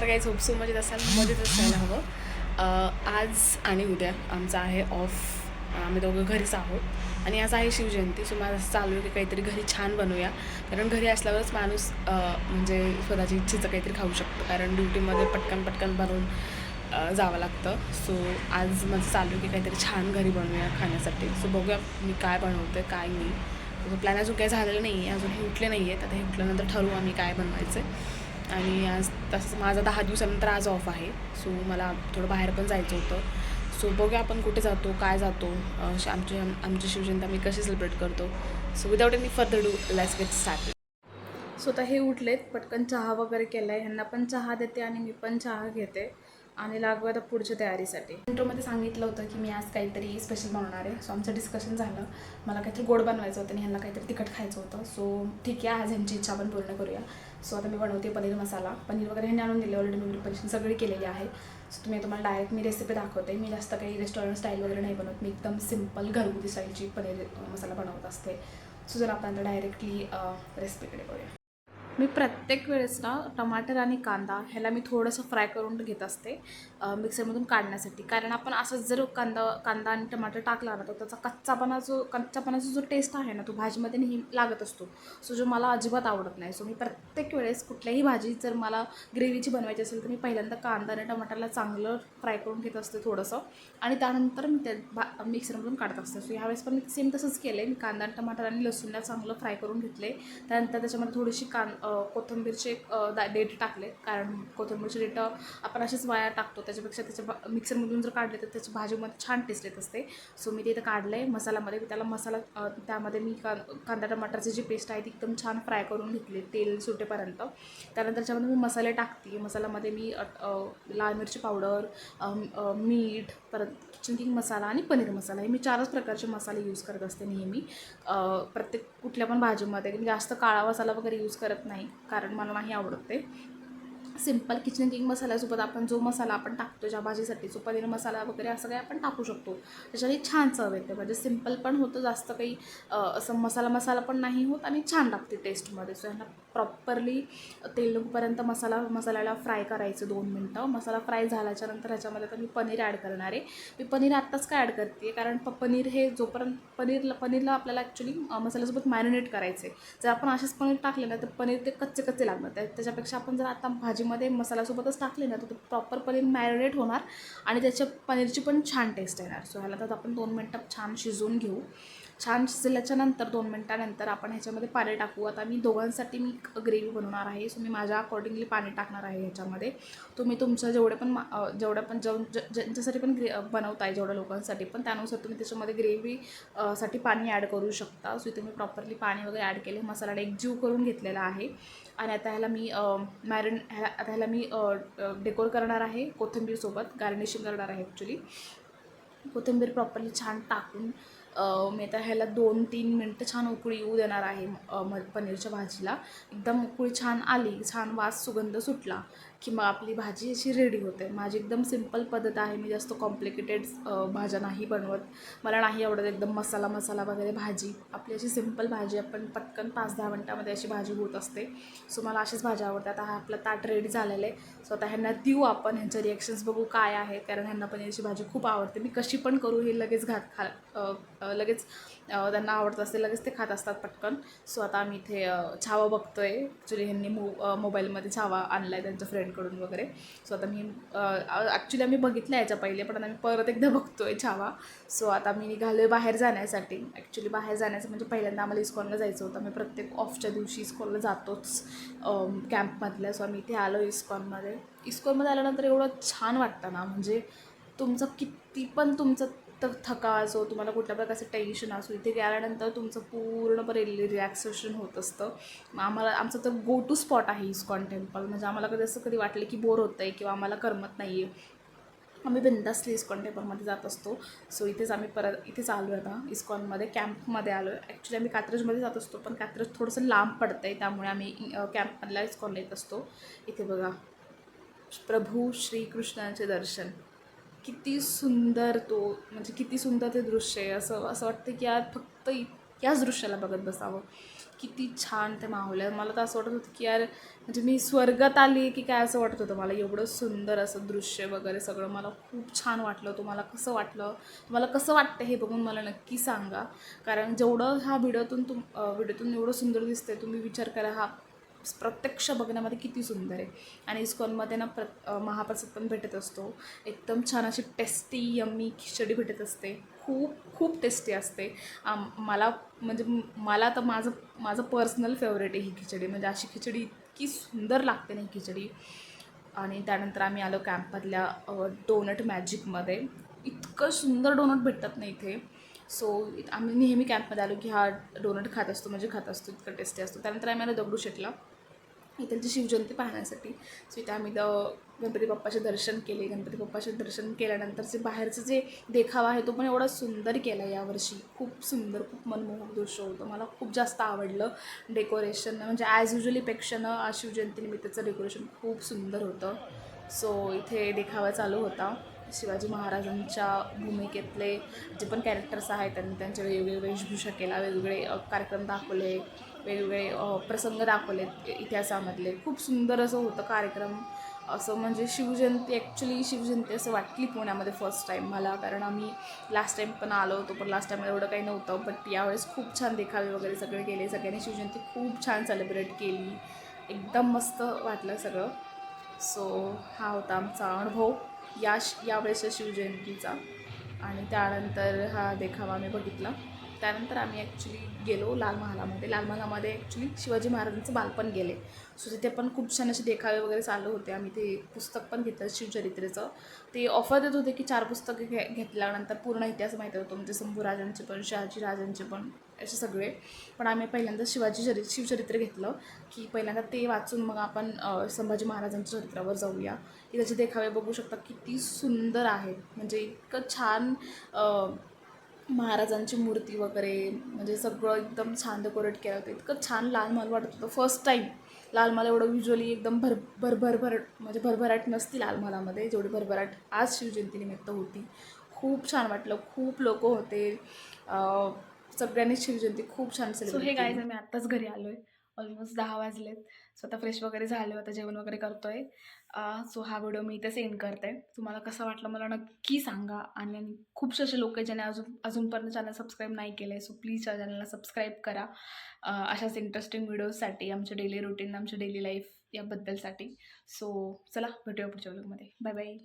काही झोप मजेत असाल मजेत असायला हवं. आज आणि उद्या आमचा आहे ऑफ आम्ही दोघं घरीच आहोत. आणि आज आहे शिवजयंती सो मला असं चालू आहे की काहीतरी घरी छान बनवूया. कारण घरी असल्यावरच माणूस म्हणजे स्वतःची इच्छेचं काहीतरी खाऊ शकतो. कारण ड्युटीमध्ये पटकन पटकन बनवून जावं लागतं. सो आज माझं चालू आहे की काहीतरी छान घरी बनवूया खाण्यासाठी. सो बघूया मी काय बनवते काय नाही. प्लॅन अजून काही झालेलं नाही आहे अजून हे उठले नाही आहेत आता हे उठल्यानंतर ठरवू आम्ही काय बनवायचं आहे आणि आज तसंच माझा दहा दिवसानंतर आज ऑफ आहे. सो मला थोडं बाहेर पण जायचं होतं. सो बघूया आपण कुठे जातो काय जातो. आमची आमची शिवजयंती आम्ही कशी सेलिब्रेट करतो. So without any further do let's get start so आता हे उठलेत पटकन चहा वगैरे केला आहे ह्यांना पण चहा देते आणि मी पण चहा घेते. आणि लागू आता पुढच्या तयारीसाठी. इंट्रोमध्ये सांगितलं होतं की मी आज काहीतरी स्पेशल बनवणार आहे. सो आमचं डिस्कशन झालं. मला काहीतरी गोड बनवायचं होतं आणि ह्यांना काहीतरी तिखट खायचं होतं. सो ठीक आहे आज ह्यांची इच्छा आपण पूर्ण करूया. सो आता मी बनवते पनीर मसाला. पनीर वगैरे ह्यांनी आणून दिले ऑलरेडी मी प्रिपरेशन सगळी केलेली आहे. सो तुम्ही तुम्हाला डायरेक्ट मी रेसिपी दाखवते. मी जास्त काही रेस्टॉरंट स्टाईल वगैरे नाही बनवत. मी एकदम सिंपल घरगुती स्टाईलची पनीर मसाला बनवत असते. सो जर आपण आता डायरेक्टली रेसिपीकडे करूया मी प्रत्येक वेळेस ना टमाटर आणि कांदा ह्याला मी थोडंसं फ्राय करून घेत असते मिक्सरमधून काढण्यासाठी. कारण आपण असंच जर कांदा कांदा आणि टमाटर टाकला ना तर त्याचा कच्चापणा जो कच्चापणाचा जो टेस्ट आहे ना तो भाजीमध्ये नेहमी लागत असतो. सो जो मला अजिबात आवडत नाही. सो मी प्रत्येक वेळेस कुठल्याही भाजी जर मला ग्रेव्हीची बनवायची असेल तर मी पहिल्यांदा कांदा आणि टमाटरला चांगलं फ्राय करून घेत असते थोडंसं. आणि त्यानंतर मी ते भा मिक्सरमधून काढत असते. सो ह्यावेळेस पण मी सेम तसंच केलं आहे मी कांदा आणि टमाटर आणि लसूणला चांगलं फ्राय करून घेतले. त्यानंतर त्याच्यामध्ये थोडीशी कां कोथिंबीरचे एक, दा- देठ टाकले कारण कोथिंबीरचे देठ आपण असेच वाया टाकतो. त्याच्यापेक्षा त्याच्या भा- मिक्सरमधून जर काढले तर त्याच्या भाजीमध्ये छान टेस्ट येत असते. सो मी ते इथं काढलं आहे मसाल्यामध्ये त्याला मसाला त्यामध्ये मी का कांदा टमाटरची जी पेस्ट आहे ती एकदम छान फ्राय करून घेतली तेल सुटेपर्यंत. त्यानंतर त्याच्यामध्ये मी मसाले टाकते. मसाल्यामध्ये मी लाल मिरची पावडर मीठ परत किचन किंग मसाला आणि पनीर मसाला. हे मी चारच प्रकारचे मसाले यूज करत असते नेहमी. प्रत्येक कुठल्या पण भाजीमध्ये. जास्त काळा मसाला वगैरे यूज करत नाही. नाही कारण मला नाही आवडत ते. सिंपल किचन किंग मसाल्यासोबत आपण जो मसाला आपण टाकतो ज्या भाजीसाठी जो पनीर मसाला वगैरे असं काही आपण टाकू शकतो. त्याच्याने छान चव येते. म्हणजे सिंपल पण होतं जास्त काही असं मसाला मसाला पण नाही होत आणि छान लागते टेस्टमध्ये सो ह्यांना प्रॉपरली तेलपर्यंत मसाला मसाल्याला फ्राय करायचं दोन मिनटं. मसाला फ्राय झाल्याच्यानंतर ह्याच्यामध्ये तर मी पनीर ॲड करणार आहे. मी पनीर आत्ताच काय ॲड करते कारण प पनीर हे जोपर्यंत पनीरला पनीरला आपल्याला ॲक्च्युली मसाल्यासोबत मॅरिनेट आहे जर आपण असेच पनीर टाकले ना तर पनीर ते कच्चे कच्चे लागणार त्याच्यापेक्षा आपण जर आता भाजी त्याच्यामध्ये मसाल्यासोबतच टाकले ना तर प्रॉपर पनीर मॅरिनेट होणार आणि त्याच्या पनीरची पण छान टेस्ट येणार. सो ह्याला तर आपण दोन मिनटं छान शिजवून घेऊ. छान शिजल्याच्यानंतर दोन मिनटानंतर आपण ह्याच्यामध्ये पाणी टाकू आता मी दोघांसाठी मी ग्रेव्ही बनवणार आहे. सो मी माझ्या अकॉर्डिंगली पाणी टाकणार आहे ह्याच्यामध्ये. तुम्ही तुमचं जेवढे पण मा- जेवढ्या पण जेवण ज- ज्यांच्यासाठी पण ग्रे बनवताय जेवढ्या लोकांसाठी पण त्यानुसार तुम्ही त्याच्यामध्ये ग्रेव्ही साठी पाणी ॲड करू शकता. सो इथे मी प्रॉपरली पाणी वगैरे ॲड केले. मसाला एकजीव करून घेतलेला आहे. आणि आता ह्याला मी मॅरिन ह्या आता ह्याला मी डेकोर करणार आहे कोथिंबीरसोबत गार्निशिंग करणार आहे ॲक्च्युली कोथिंबीर प्रॉपरली छान टाकून मी आता ह्याला दोन तीन मिनटं छान उकळी येऊ देणार आहे म पनीरच्या भाजीला. एकदम उकळी छान आली छान वास सुगंध सुटला. की मग आपली भाजी अशी रेडी होते. माझी एकदम सिंपल पद्धत आहे. मी जास्त कॉम्प्लिकेटेड भाज्या नाही बनवत. मला नाही आवडत एकदम मसाला मसाला वगैरे भाजी. आपली अशी सिंपल भाजी आपण पटकन पाच दहा मिनटामध्ये अशी भाजी होत असते. सो मला अशीच भाज्या आवडतात. आता हा आपला ताट रेडी झालेलं आहे. सो आता ह्यांना देऊ आपण. ह्यांचे रिॲक्शन्स बघू काय आहे. कारण ह्यांना पनीरची भाजी खूप आवडते. मी कशी पण करू हे लगेच घात खा लगेच त्यांना आवडत असते. लगेच ते खात असतात पटकन. सो आता आम्ही इथे अ, छावा बघतोय. ॲक्च्युली ह्यांनी मो मोबाईलमध्ये छावा आणला आहे त्यांच्या फ्रेंडकडून वगैरे. सो आता मी ॲक्च्युली आम्ही बघितलं याच्या पहिले पण आता मी परत एकदा बघतो आहे छावा. सो आता मी निघालो आहे बाहेर जाण्यासाठी. ॲक्च्युली बाहेर जाण्याचं म्हणजे पहिल्यांदा आम्हाला इस्कॉनला जायचं होतं. मी प्रत्येक ऑफच्या दिवशी इस्कॉनला जातोच कॅम्पमधल्या सो आम्ही इथे आलो इस्कॉनमध्ये. इस्कॉनमध्ये आल्यानंतर एवढं छान वाटतं ना. म्हणजे तुमचं किती पण तुमचं तर थका असो तुम्हाला कुठल्या प्रकारचं टेन्शन असो इथे गेल्यानंतर तुमचं पूर्णपणे रिलॅक्सेशन होत असतं. आम्हाला आमचं तर गो टू स्पॉट आहे इस्कॉन टेम्पल म्हणजे आम्हाला कधी असं कधी वाटलं की बोर होतं आहे किंवा आम्हाला करमत नाही आहे आम्ही बिंदासली इस्कॉन टेम्पलमध्ये जात असतो. सो इथेच आम्ही परत इथेच आलो आहे आता इस्कॉनमध्ये कॅम्पमध्ये आलो आहे ॲक्च्युली आम्ही कात्रजमध्ये जात असतो पण कात्रज थोडंसं लांब पडतं आहे त्यामुळे आम्ही कॅम्पमधल्या इस्कॉनला येत असतो. इथे बघा. प्रभू श्रीकृष्णांचे दर्शन. किती सुंदर तो म्हणजे किती सुंदर ते दृश्य आहे. असं असं वाटतं की यार फक्त याच दृश्याला बघत बसावं. किती छान ते माहोल आहे. मला तर असं वाटत होतं की यार म्हणजे मी स्वर्गात आली की काय असं वाटत होतं मला? एवढं सुंदर असं दृश्य वगैरे सगळं मला खूप छान वाटलं. तुम्हाला कसं वाटलं? तुम्हाला कसं वाटतं हे बघून मला नक्की सांगा. कारण जेवढं ह्या व्हिडिओतून तुम व्हिडिओतून एवढं सुंदर दिसतंय तुम्ही विचार करा हा प्रत्यक्ष बघण्यामध्ये किती सुंदर आहे. आणि इस्कॉनमध्ये ना प्र महाप्रसाद पण भेटत असतो. एकदम छान अशी टेस्टी यम्मी खिचडी भेटत असते. खूप खूप टेस्टी असते. आम मला म्हणजे मला तर माझं माझं पर्सनल फेवरेट आहे ही खिचडी. म्हणजे अशी खिचडी इतकी सुंदर लागते ना ही खिचडी. आणि त्यानंतर आम्ही आलो कॅम्पमधल्या डोनट मॅजिकमध्ये इतकं सुंदर डोनट भेटतात ना इथे. सो आम्ही नेहमी कॅम्पमध्ये आलो की हा डोनट खात असतो म्हणजे खात असतो इतकं टेस्टी असतो. त्यानंतर आम्ही आलो दगडूशेठला. इथलची शिवजयंती पाहण्यासाठी. सो इथे आम्ही द गणपती बाप्पाचे दर्शन केले. गणपती बाप्पाचे दर्शन केल्यानंतरचे बाहेरचं जे देखावा आहे तो पण एवढा सुंदर केला यावर्षी खूप सुंदर खूप मनमोहक दृश्य होतं. मला खूप जास्त आवडलं डेकोरेशन म्हणजे ॲज युजलीपेक्षा ना आज शिवजयंतीनिमित्तचं डेकोरेशन खूप सुंदर होतं. सो इथे देखावा चालू होता. शिवाजी महाराजांच्या भूमिकेतले जे पण कॅरेक्टर्स आहेत त्यांनी त्यांचे वेगवेगळे वेशभूषा केला वेगवेगळे कार्यक्रम दाखवले वेगवेगळे प्रसंग दाखवलेत इतिहासामधले. खूप सुंदर असं होतं कार्यक्रम. असं म्हणजे शिवजयंती ॲक्च्युली शिवजयंती असं वाटली पुण्यामध्ये फर्स्ट टाईम मला. कारण आम्ही लास्ट टाईम पण आलो होतो पण लास्ट टाईम एवढं काही नव्हतं. बट यावेळेस खूप छान देखावे वगैरे सगळे केले. सगळ्यांनी शिवजयंती खूप छान सेलिब्रेट केली. एकदम मस्त वाटलं सगळं. सो हा होता आमचा अनुभव. या श यावेळेसच्या शिवजयंतीचा. आणि त्यानंतर हा देखावा मी बघितला. त्यानंतर आम्ही ॲक्च्युली गेलो लाल महालामध्ये. लाल महालामध्ये ॲक्च्युली शिवाजी महाराजांचं बालपण गेले. सो तिथे पण खूप छान असे देखावे वगैरे चालू होते. आम्ही ते पुस्तक पण घेतलं शिवचरित्रेचं. ते ऑफर देत होते की चार पुस्तकं घे घेतल्यानंतर पूर्ण इतिहास माहीत होतो. म्हणजे शंभूराजांचे पण शिवाजी राजांचे पण असे सगळे. पण आम्ही पहिल्यांदा शिवाजी चरि शिवचरित्र घेतलं की पहिल्यांदा ते वाचून मग आपण संभाजी महाराजांच्या चरित्रावर जाऊया. की त्याचे देखावे बघू शकता किती सुंदर आहेत. म्हणजे इतकं छान महाराजांची मूर्ती वगैरे म्हणजे सगळं एकदम छान डेकोरेट केलं होतं. इतकं छान लाल महाल वाटत होतं. फर्स्ट टाईम लाल महाल एवढं विज्युअली एकदम भर भरभर भर म्हणजे भरभराट नसती लाल महालामध्ये जेवढी भरभराट आज शिवजयंतीनिमित्त होती. खूप छान वाटलं. खूप लोक होते. सगळ्यांनी शिवजयंती खूप छान सो हे सेलिब्रेट गायज आम्ही आत्ताच घरी आलो आहे ऑलमोस्ट दहा वाजलेत. स्वतः फ्रेश वगैरे झाले होतं जेवण वगैरे करतो आहे सो हा व्हिडिओ मी इथे सेंड करते. तुम्हाला कसं वाटलं मला नक्की सांगा. आणि खूपसे असे लोक आहेत ज्यांनी अजून अजूनपर्यंत चॅनल सबस्क्राईब नाही केलं आहे सो प्लीज या चॅनलला सबस्क्राईब करा. अशाच इंटरेस्टिंग व्हिडिओजसाठी आमच्या डेली रुटीन आमच्या डेली लाईफ याबद्दलसाठी. सो चला भेटूया पुढच्या व्हिडिओमध्ये बाय बाय